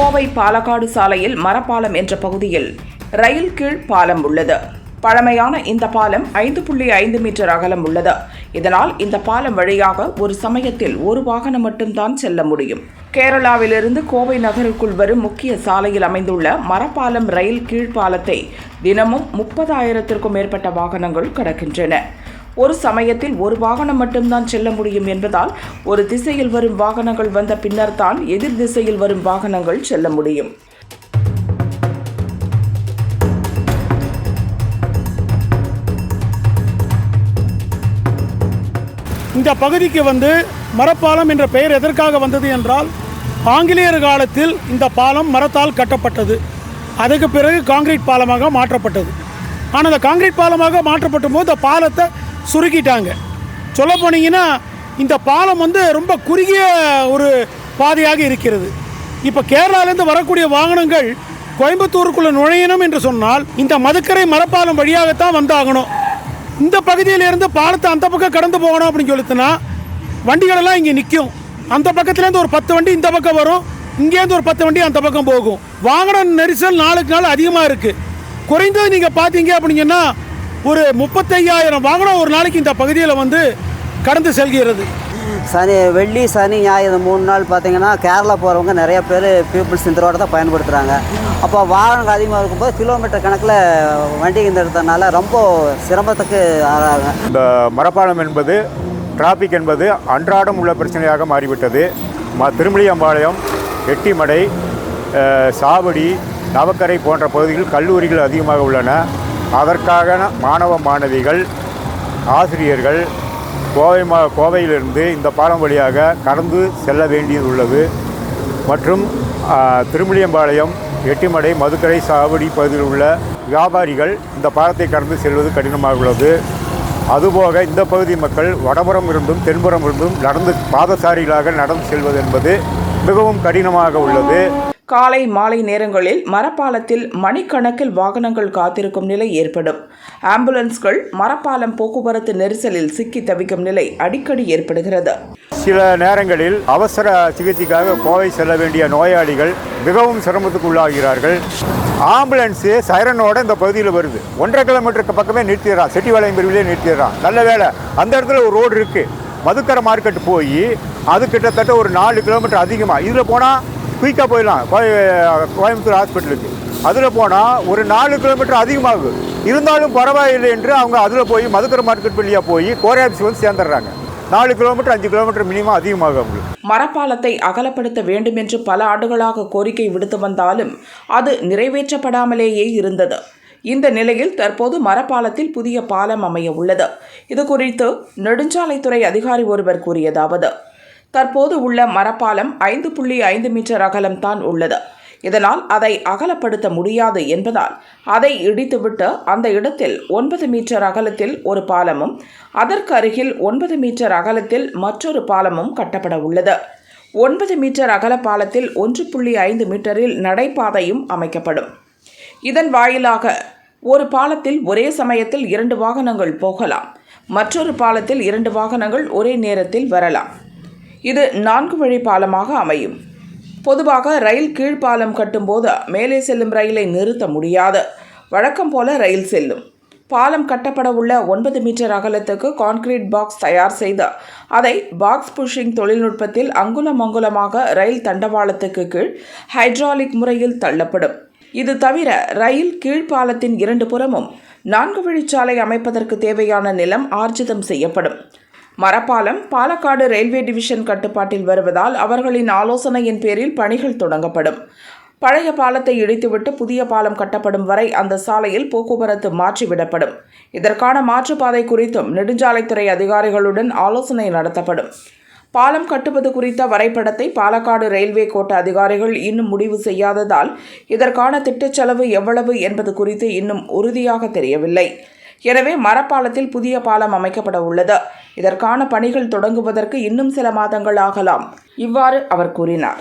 கோவை பாலக்காடு சாலையில் மரப்பாலம் என்ற பகுதியில் ரயில் கீழ் பாலம் உள்ளது. பழமையான இந்த பாலம் ஐந்து புள்ளி ஐந்து மீட்டர் அகலம் உள்ளது. இதனால் இந்த பாலம் வழியாக ஒரு சமயத்தில் ஒரு வாகனம் மட்டும்தான் செல்ல முடியும். கேரளாவிலிருந்து கோவை நகருக்குள் வரும் முக்கிய சாலையில் அமைந்துள்ள மரப்பாலம் ரயில் கீழ்ப்பாலத்தை தினமும் முப்பதாயிரத்திற்கும் மேற்பட்ட வாகனங்கள் கடக்கின்றன. ஒரு சமயத்தில் ஒரு வாகனம் மட்டும்தான் செல்ல முடியும் என்பதால் ஒரு திசையில் வரும் வாகனங்கள் வந்த பின்னர் தான் எதிர் திசையில் வரும் வாகனங்கள் செல்ல முடியும். இந்த பகுதிக்கு வந்து மரப்பாலம் என்ற பெயர் எதற்காக வந்தது என்றால் ஆங்கிலேயர் காலத்தில் இந்த பாலம் மரத்தால் கட்டப்பட்டது. அதுக்கு பிறகு காங்கிரீட் பாலமாக மாற்றப்பட்டது. ஆனால் அந்த காங்கிரீட் பாலமாக மாற்றப்பட்ட போது இந்த பாலத்தை சுருக்கிட்டாங்க. சொல்ல போனீங்கன்னா இந்த பாலம் வந்து ரொம்ப குறுகிய ஒரு பாதையாக இருக்கிறது. இப்போ கேரளாவிலேருந்து வரக்கூடிய வாகனங்கள் கோயம்புத்தூருக்குள்ளே நுழையணும் என்று சொன்னால் இந்த மதுக்கரை மரப்பாலம் வழியாகத்தான் வந்தாகணும். இந்த பகுதியிலேருந்து பாலத்தை அந்த பக்கம் கடந்து போகணும் அப்படின்னு சொல்லிட்டுனா வண்டிகளெல்லாம் இங்கே நிற்கும். அந்த பக்கத்துலேருந்து ஒரு பத்து வண்டி இந்த பக்கம் வரும். இங்கேருந்து ஒரு பத்து வண்டி அந்த பக்கம் போகும். வாகன நெரிசல் நாளுக்கு நாள் அதிகமாக இருக்குது குறைந்தது நீங்கள் பார்த்தீங்க அப்படிங்கன்னா ஒரு முப்பத்தையாயிரம் வாகனம் ஒரு நாளைக்கு இந்த பகுதியில் வந்து கடந்து செல்கிறது. சனி வெள்ளி சனி ஞாயிறு இந்த மூணு நாள் பார்த்தீங்கன்னா கேரளா போகிறவங்க நிறைய பேர் பீப்புள்ஸ் இந்த ரோட்டை தான் பயன்படுத்துகிறாங்க அப்போ வாகனங்கள் அதிகமாக இருக்கும்போது கிலோமீட்டர் கணக்கில் வண்டி இந்த இருக்கிறதுனால ரொம்ப சிரமத்துக்கு ஆளாங்க. இந்த மரப்பாலம் என்பது டிராஃபிக் என்பது அன்றாடம் உள்ள பிரச்சனையாக மாறிவிட்டது. ம திருமலியம்பாளையம் எட்டிமடை சாவடி நவக்கரை போன்ற பகுதிகளில் கல்லூரிகள் அதிகமாக உள்ளன. அதற்காக மாணவ மாணவிகள் ஆசிரியர்கள் கோவை மா கோவையிலிருந்து இந்த பாலம் வழியாக கடந்து செல்ல வேண்டியது உள்ளது. மற்றும் ஆ, திருமலியம்பாளையம் எட்டிமடை மதுக்கரை சாவடி பகுதியில் உள்ள வியாபாரிகள் இந்த பாலத்தை கடந்து செல்வது கடினமாக உள்ளது. அதுபோக இந்த பகுதி மக்கள் வடபுறம் இருந்தும் தென்புறம் இருந்தும் நடந்து பாதசாரிகளாக நடந்து செல்வது என்பது மிகவும் கடினமாக உள்ளது. காலை மாலை நேரங்களில் மரப்பாலத்தில் மணிக்கணக்கில் வாகனங்கள் காத்திருக்கும் நிலை ஏற்படும். ஆம்புலன்ஸ்கள் மரப்பாலம் போக்குவரத்து நெரிசலில் சிக்கி தவிக்கும் நிலை அடிக்கடி ஏற்படுகிறது. சில நேரங்களில் அவசர சிகிச்சைக்காக கோவை செல்ல வேண்டிய நோயாளிகள் மிகவும் சிரமத்துக்கு உள்ளாகிறார்கள் ஆம்புலன்ஸு சைரனோட இந்த பகுதியில் வருது. ஒன்றரை கிலோமீட்டருக்கு பக்கமே நிறுத்திடுறான் செட்டிவாளையம் பிரிவிலே நிறுத்திடுறான் நல்ல வேலை. அந்த இடத்துல ஒரு ரோடு இருக்குது மதுக்கரை மார்க்கெட் போய் அது கிட்டத்தட்ட ஒரு நாலு கிலோமீட்டர் அதிகமாக இதில் போனால் குயிக்காக போயிடலாம். கோய கோயம்புத்தூர் ஹாஸ்பிட்டலுக்கு. அதில் போனால் ஒரு நாலு கிலோமீட்டர் அதிகமாகும் இருந்தாலும் பரவாயில்லை என்று அவங்க அதில் போய் மதுக்கரை மார்க்கெட் வழியாக போய் கோரியாபிஸ் வந்து சேர்ந்துடுறாங்க. நாலு கிலோமீட்டர் அஞ்சு கிலோமீட்டர் மினிமம் அதிகமாகும் அவங்களுக்கு. மரப்பாலத்தை அகலப்படுத்த வேண்டும் என்று பல ஆண்டுகளாக கோரிக்கை விடுத்து வந்தாலும் அது நிறைவேற்றப்படாமலேயே இருந்தது. இந்த நிலையில் தற்போது மரப்பாலத்தில் புதிய பாலம் அமைய உள்ளது. இது குறித்து நெடுஞ்சாலைத்துறை அதிகாரி ஒருவர் கூறியதாவது தற்போது உள்ள மரப்பாலம் ஐந்து புள்ளி ஐந்து மீட்டர் அகலம்தான் உள்ளது. இதனால் அதை அகலப்படுத்த முடியாது என்பதால் அதை இடித்துவிட்டு அந்த இடத்தில் ஒன்பது மீட்டர் அகலத்தில் ஒரு பாலமும் அதற்கு அருகில் ஒன்பது மீட்டர் அகலத்தில் மற்றொரு பாலமும் கட்டப்பட உள்ளது. ஒன்பது மீட்டர் அகல பாலத்தில் ஒன்று புள்ளி ஐந்து மீட்டரில் நடைபாதையும் அமைக்கப்படும். இதன் வாயிலாக ஒரு பாலத்தில் ஒரே சமயத்தில் இரண்டு வாகனங்கள் போகலாம். மற்றொரு பாலத்தில் இரண்டு வாகனங்கள் ஒரே நேரத்தில் வரலாம். இது நான்கு வழி பாலமாக அமையும். பொதுவாக ரயில் கீழ்ப்பாலம் கட்டும்போது மேலே செல்லும் ரயிலை நிறுத்த முடியாது. வழக்கம் போல ரயில் செல்லும். பாலம் கட்டப்பட உள்ள ஒன்பது மீட்டர் அகலத்துக்கு கான்கிரீட் பாக்ஸ் தயார் செய்து அதை பாக்ஸ் புஷிங் தொழில்நுட்பத்தில் அங்குலம் அங்குலமாக ரயில் தண்டவாளத்துக்கு கீழ் ஹைட்ராலிக் முறையில் தள்ளப்படும். இது தவிர ரயில் கீழ்ப்பாலத்தின் இரண்டு புறமும் நான்கு வழிச்சாலை அமைப்பதற்கு தேவையான நிலம் ஆர்ஜிதம் செய்யப்படும். மரப்பாலம் பாலக்காடு ரயில்வே டிவிஷன் கட்டுப்பாட்டில் வருவதால் அவர்களின் ஆலோசனையின் பேரில் பணிகள் தொடங்கப்படும். பழைய பாலத்தை இடித்துவிட்டு புதிய பாலம் கட்டப்படும் வரை அந்த சாலையில் போக்குவரத்து மாற்றிவிடப்படும். இதற்கான மாற்றுப்பாதை குறித்தும் நெடுஞ்சாலைத்துறை அதிகாரிகளுடன் ஆலோசனை நடத்தப்படும். பாலம் கட்டுவது குறித்த வரைபடத்தை பாலக்காடு ரயில்வே கோட்ட அதிகாரிகள் இன்னும் முடிவு செய்யாததால் இதற்கான திட்டச் செலவு எவ்வளவு என்பது குறித்து இன்னும் உறுதியாக தெரியவில்லை. எனவே மரப்பாலத்தில் புதிய பாலம் அமைக்கப்பட உள்ளது. இதற்கான பணிகள் தொடங்குவதற்கு இன்னும் சில மாதங்கள் ஆகலாம். இவ்வாறு அவர் கூறினார்.